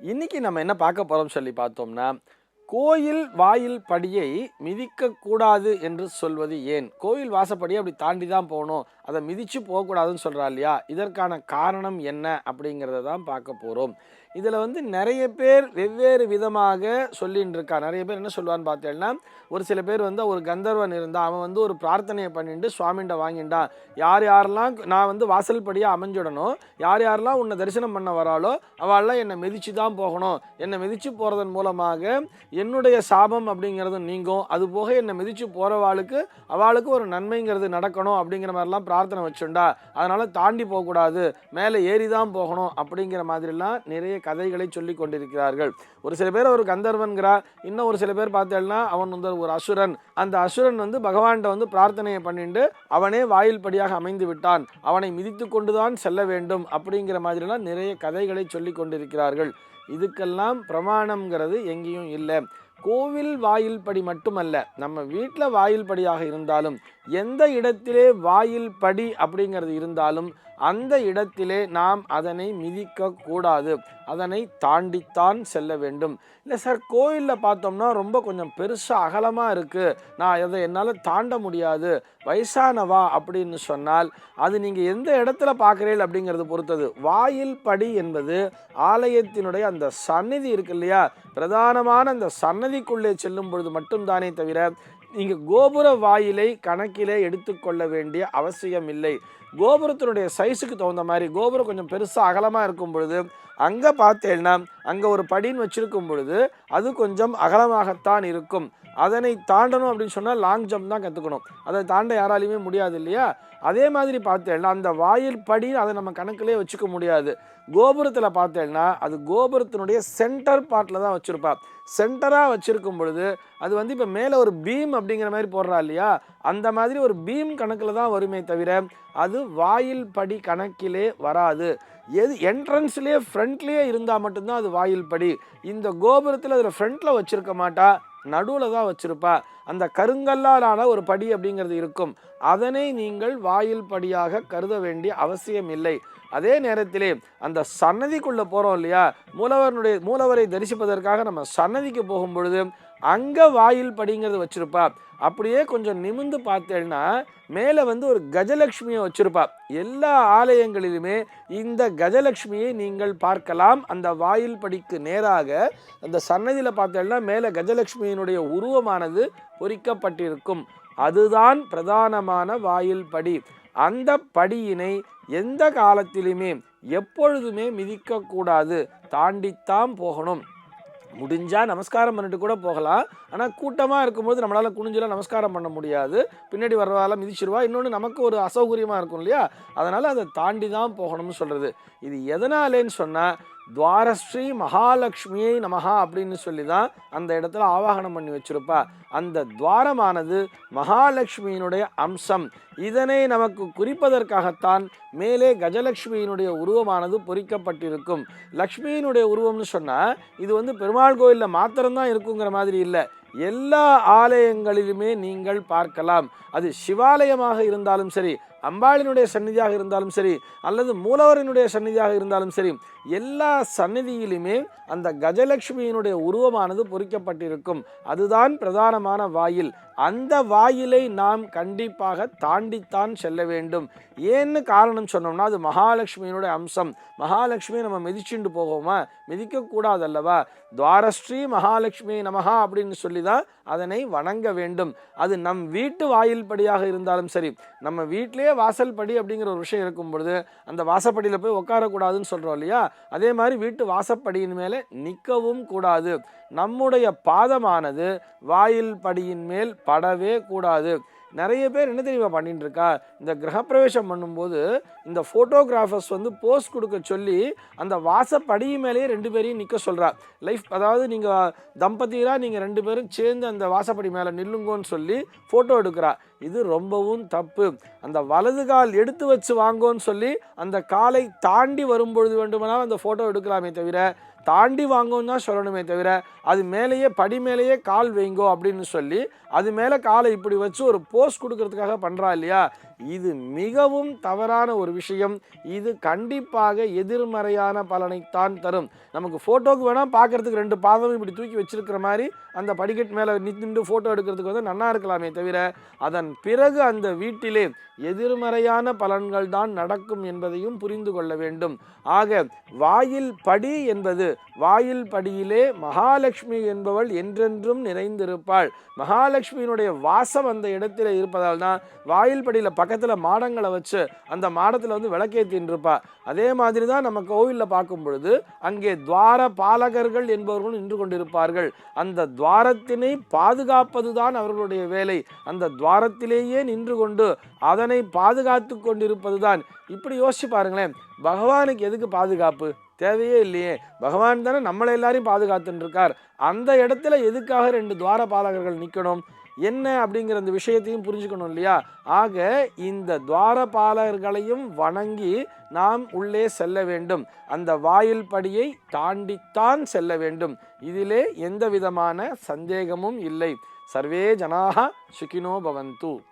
இன்னைக்கு நம்ம என்ன பார்க்க போகிறோம் சொல்லி பார்த்தோம்னா கோயில் வாயில் படியை மிதிக்கக்கூடாது என்று சொல்வது ஏன்? கோயில் வாசப்படியை அப்படி தாண்டி தான் போகணும். அதை மிதித்து போகக்கூடாதுன்னு சொல்கிறா இல்லையா? இதற்கான காரணம் என்ன அப்படிங்கிறத தான் பார்க்க போகிறோம் இதில் வந்து நிறைய பேர் வெவ்வேறு விதமாக சொல்லின்னு இருக்கா. நிறைய பேர் என்ன சொல்லுவான்னு பார்த்தேன்னா ஒரு சில பேர் வந்து ஒரு கந்தர்வன் இருந்தால் அவன் வந்து ஒரு பிரார்த்தனையை பண்ணிட்டு சுவாமிகிட்ட வாங்கிட்டான் யார் யாரெல்லாம் நான் வந்து வாசல் படியாக அமைஞ்சிடணும் யார் யாரெல்லாம் உன்னை தரிசனம் பண்ண வராளோ அவள்லாம் என்னை மிதித்து தான் போகணும். என்னை மிதித்து போகிறதன் மூலமாக என்னுடைய சாபம் அப்படிங்கிறது நீங்கும். அது போக என்னை மிதித்து போகிறவாளுக்கு அவளுக்கு ஒரு நன்மைங்கிறது நடக்கணும் அப்படிங்கிற மாதிரிலாம் பிரார்த்தனை வச்சுண்டா அதனால் தாண்டி போகக்கூடாது மேலே ஏறி தான் போகணும் அப்படிங்கிற மாதிரிலாம் நிறைய கதைகளை சொல்லி கொண்டிருக்கிறார்கள். ஒரு சில பேர் ஒரு கந்தர்வன்கிறா இன்னும் ஒரு சில பேர் பார்த்தேன்னா அவன் வந்து ஒரு அசுரன். அந்த அசுரன் வந்து பகவான்கிட்ட வந்து பிரார்த்தனையை பண்ணிட்டு அவனே வாயில் படியாக அமைந்து விட்டான். அவனை மிதித்து கொண்டுதான் செல்ல வேண்டும் அப்படிங்கிற மாதிரிலாம் நிறைய கதைகளை சொல்லி கொண்டிருக்கிறார்கள். இதுக்கெல்லாம் பிரமாணம்ங்கிறது எங்கேயும் இல்லை. கோவில் வாயில் படி மட்டுமல்ல நம்ம வீட்டில் வாயில் படியாக இருந்தாலும் எந்த இடத்திலே வாயில் படி அப்படிங்கிறது இருந்தாலும் அந்த இடத்திலே நாம் அதனை மிதிக்க கூடாது. அதனை தாண்டித்தான் செல்ல வேண்டும். இல்லை சார் கோயிலில் பார்த்தோம்னா ரொம்ப கொஞ்சம் பெருசாக அகலமாக இருக்குது நான் அதை என்னால் தாண்ட முடியாது. வயசானவா அப்படின்னு சொன்னால் அது நீங்கள் எந்த இடத்துல பார்க்குறீர்கள் அப்படிங்கிறது பொறுத்தது. வாயில் படி என்பது ஆலயத்தினுடைய அந்த சந்நிதி இருக்கு இல்லையா? பிரதானமான அந்த சன்னதிக்குள்ளே செல்லும் பொழுது மட்டும்தானே தவிர நீங்கள் கோபுர வாயிலை கணக்கிலே எடுத்துக்கொள்ள வேண்டிய அவசியம் இல்லை கோபுரத்தினுடைய சைஸுக்கு தகுந்த மாதிரி கோபுரம் கொஞ்சம் பெருசாக அகலமாக இருக்கும் பொழுது அங்கே பார்த்தேன்னா அங்கே ஒரு படின்னு வச்சுருக்கும் பொழுது அது கொஞ்சம் அகலமாகத்தான் இருக்கும். அதனை தாண்டணும் அப்படின்னு சொன்னால் லாங் ஜம்ப் தான் கற்றுக்கணும். அதை தாண்ட யாராலையுமே முடியாது இல்லையா? அதே மாதிரி பார்த்தேன்னா அந்த வாயில் படி அதை நம்ம கணக்கிலே வச்சுக்க முடியாது. கோபுரத்தில் பார்த்தேன்னா அது கோபுரத்தினுடைய சென்டர் பார்ட்டில் தான் வச்சுருப்பா. சென்டராக வச்சுருக்கும் பொழுது அது வந்து இப்போ மேலே ஒரு பீம் அப்படிங்கிற மாதிரி போடுறா இல்லையா? அந்த மாதிரி ஒரு பீம் கணக்கில் தான் வருமே தவிர அது வாயில் படி கணக்கிலே வராது. எது என்ட்ரன்ஸ்லேயே ஃப்ரண்ட்லேயே இருந்தால் மட்டும்தான் அது வாயில் படி. இந்த கோபுரத்தில் அதில் ஃப்ரண்ட்டில் வச்சுருக்க மாட்டா. நடுவில் தான் வச்சுருப்பா. அந்த கருங்கல்லாலான ஒரு படி அப்படிங்கிறது இருக்கும். அதனை நீங்கள் வாயில் படியாக கருத வேண்டிய அவசியம் இல்லை. அதே நேரத்திலே அந்த சன்னதிக்குள்ளே போகிறோம் இல்லையா? மூலவரனுடைய மூலவரை தரிசிப்பதற்காக நம்ம சன்னதிக்கு போகும் பொழுது அங்கே வாயில் படிங்கிறது வச்சுருப்பா. அப்படியே கொஞ்சம் நிமிந்து பார்த்தேன்னா மேலே வந்து ஒரு கஜலட்சுமியை வச்சுருப்பா. எல்லா ஆலயங்களிலுமே இந்த கஜலட்சுமியை நீங்கள் பார்க்கலாம். அந்த வாயில் படிக்கு நேராக அந்த சன்னதியில் பார்த்தேன்னா மேலே கஜலட்சுமியினுடைய உருவமானது பொறிக்கப்பட்டிருக்கும். அதுதான் பிரதானமான வாயில் படி. அந்த படியினை எந்த காலத்திலுமே எப்பொழுதுமே மிதிக்கக்கூடாது. தாண்டித்தான் போகணும். முடிஞ்சால் நமஸ்காரம் பண்ணிட்டு கூட போகலாம். ஆனால் கூட்டமாக இருக்கும்போது நம்மளால் குனிஞ்செல்லாம் நமஸ்காரம் பண்ண முடியாது. பின்னாடி வர்றதால மிதிச்சிருவா. இன்னொன்று நமக்கு ஒரு அசௌகரியமாக இருக்கும் இல்லையா? அதனால் அதை தாண்டி தான் போகணும்னு சொல்கிறது இது எதனாலேன்னு சொன்னால் துவாரஸ்ரீ மகாலட்சுமியை நமஹா அப்படின்னு சொல்லி தான் அந்த இடத்துல ஆவாகனம் பண்ணி வச்சிருப்பா. அந்த துவாரமானது மகாலட்சுமியினுடைய அம்சம். இதனை நமக்கு குறிப்பதற்காகத்தான் மேலே கஜலட்சுமியினுடைய உருவமானது பொறிக்கப்பட்டிருக்கும். லக்ஷ்மியினுடைய உருவம்னு சொன்னால் இது வந்து பெருமாள் கோயிலில் மாத்திரம்தான் இருக்குங்கிற மாதிரி இல்லை. எல்லா ஆலயங்களிலுமே நீங்கள் பார்க்கலாம். அது சிவாலயமாக இருந்தாலும் சரி அம்பாளினுடைய சந்நிதியாக இருந்தாலும் சரி அல்லது மூலவரினுடைய சந்நிதியாக இருந்தாலும் சரி எல்லா சந்நிதியிலுமே அந்த கஜலட்சுமியினுடைய உருவமானது பொறிக்கப்பட்டிருக்கும். அதுதான் பிரதானமான வாயில். அந்த வாயிலை நாம் கண்டிப்பாக தாண்டித்தான் செல்ல வேண்டும். ஏன்னு காரணம் சொன்னோம்னா அது மகாலட்சுமியினுடைய அம்சம். மகாலட்சுமியை நம்ம மிதிச்சுண்டு போகோமா? மிதிக்கக்கூடாதல்லவா? துவாரஸ்ரீ மகாலட்சுமி நமகா அப்படின்னு சொல்லி தான் அதனை வணங்க வேண்டும். அது நம் வீட்டு வாயில் படியாக இருந்தாலும் சரி நம்ம வீட்டிலேயே வாசல் படி அப்படிங்கிற ஒரு விஷயம் இருக்கும் பொழுது அந்த வாசப்படியில் போய் உட்காரக்கூடாதுன்னு சொல்கிறோம் இல்லையா? அதே மாதிரி வீட்டு வாசப்படியின் மேலே நிற்கவும் கூடாது. நம்முடைய பாதமானது வாயில் படியின் மேல் படவே கூடாது. நிறைய பேர் என்ன தெரியுமா பண்ணிட்டு இருக்கா இந்த கிரகப்பிரவேசம் பண்ணும்போது இந்த ஃபோட்டோகிராஃபர்ஸ் வந்து போஸ்ட் கொடுக்க சொல்லி அந்த வாசப்படி மேலேயே ரெண்டு பேரையும் நிற்க சொல்கிறா லைஃப் அதாவது நீங்கள் தம்பதியராக நீங்கள் ரெண்டு பேரும் சேர்ந்து அந்த வாசப்படி மேலே நில்லுங்கோன்னு சொல்லி ஃபோட்டோ எடுக்கிறா. இது ரொம்பவும் தப்பு. அந்த வலது கால் எடுத்து வச்சு வாங்கோன்னு சொல்லி அந்த காலை தாண்டி வரும்பொழுது வேண்டுமானால் அந்த ஃபோட்டோ எடுக்கலாமே தவிர தாண்டி வாங்கன்னு தான் சொல்லணுமே தவிர அது மேலேயே படி மேலேயே கால் வைங்கோ அப்படின்னு சொல்லி அது மேலே காலை இப்படி வச்சு ஒரு போஸ் கொடுக்கறதுக்காக பண்ணுறா இல்லையா? இது மிகவும் தவறான ஒரு விஷயம். இது கண்டிப்பாக எதிர்மறையான பலனைத்தான் தரும். நமக்கு ஃபோட்டோக்கு வேணால் பார்க்கறதுக்கு ரெண்டு பாதமும் இப்படி தூக்கி வச்சிருக்கிற மாதிரி அந்த படிக்கட்டு மேலே நின்று ஃபோட்டோ எடுக்கிறதுக்கு வந்து நன்னா இருக்கலாமே தவிர அதன் பிறகு அந்த வீட்டிலே எதிர்மறையான பலன்கள் தான் நடக்கும் என்பதையும் புரிந்து கொள்ள வேண்டும். ஆக வாயில் படி என்பது வாயில் படியிலே மகாலட்சுமி என்பவள் என்றென்றும் நிறைந்திருப்பாள். மகாலட்சுமியினுடைய வாசம் அந்த இடத்திலே இருப்பதால் தான் வாயில் படியில் பக்கத்தில் மாடங்களை வச்சு அந்த மாடத்தில் வந்து விளக்கேற்றின்னு இருப்பா அதே மாதிரி தான் நம்ம கோவிலில் பார்க்கும் பொழுது அங்கே துவார பாலகர்கள் என்பவர்கள் நின்று கொண்டிருப்பார்கள். அந்த துவாரத்தினை பாதுகாப்பது தான் அவர்களுடைய வேலை. அந்த துவாரத்திலேயே நின்று கொண்டு அதனை பாதுகாத்து கொண்டிருப்பது தான் இப்படி யோசிச்சு பாருங்களேன் பகவானுக்கு எதுக்கு பாதுகாப்பு? தேவையே இல்லையே. பகவான் தானே நம்மளை எல்லாரையும் பாதுகாத்துன்னு இருக்கார். அந்த இடத்துல எதுக்காக ரெண்டு துவார பாலகர்கள் நிற்கணும் என்ன அப்படிங்கிற அந்த விஷயத்தையும் புரிஞ்சுக்கணும் இல்லையா? ஆக இந்த துவாரபாலகர்களையும் வணங்கி நாம் உள்ளே செல்ல வேண்டும். அந்த வாயில் படியை தாண்டித்தான் செல்ல வேண்டும். இதிலே எந்த விதமான சந்தேகமும் இல்லை. சர்வே ஜனாக சுகினோ பவந்து.